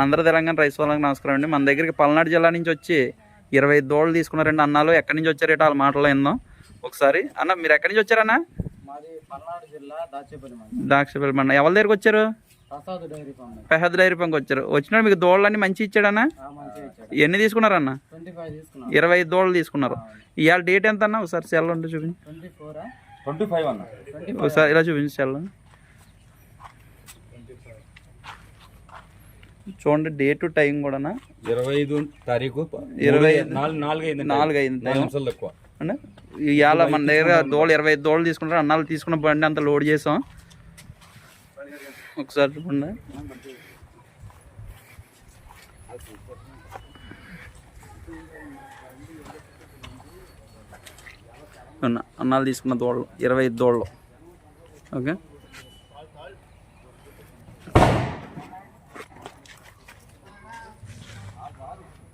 Andhra Telangana rice వాళ్ళకి నమస్కారం అండి. మన దగ్గరికి పల్నాడు జిల్లా నుంచి వచ్చి ఇరవై ఐదు దోళ్ళు తీసుకున్నారండి అన్నాలు ఎక్కడి నుంచి వచ్చారు వాళ్ళ మాటలో ఏందో ఒకసారి. అన్న మీరు ఎక్కడి నుంచి వచ్చారన్నా? మాది పల్నాడు జిల్లా దాచేపల్లి మండలం. ద్రాక్షపల్లి మండ ఎవరి దగ్గరికి వచ్చారు? Prasad dairy farm. పెహద్ డైరీ పంకి వచ్చారు. వచ్చిన మీకు దోళ్ళని మంచి ఇచ్చాడన్నా? ఎన్ని తీసుకున్నారన్న? ఇరవై ఐదు దోళ్ళు తీసుకున్నారు. ఇవాళ డేట్ ఎంత అన్న ఒకసారి సెల్ ఉంటే చూపించి. ఒకసారి ఇలా చూపించి సెల్. చూడండి డేట్ టైం కూడానా? ఇరవై ఐదు. తారీఖు ఇరవై ఐదు- నాలుగు నాలుగు తక్కువ. అంటే ఇవాళ మన దగ్గర దోళ్ళు ఇరవై ఐదు దోళ్ళు తీసుకుంటారు. అన్నాలు తీసుకున్న బండి అంతా లోడ్ చేసాం. ఒకసారి చూడండి. అన్నాలు తీసుకున్న దోళ్ళు ఇరవై ఐదు దోళ్ళు. ఓకే? obviously.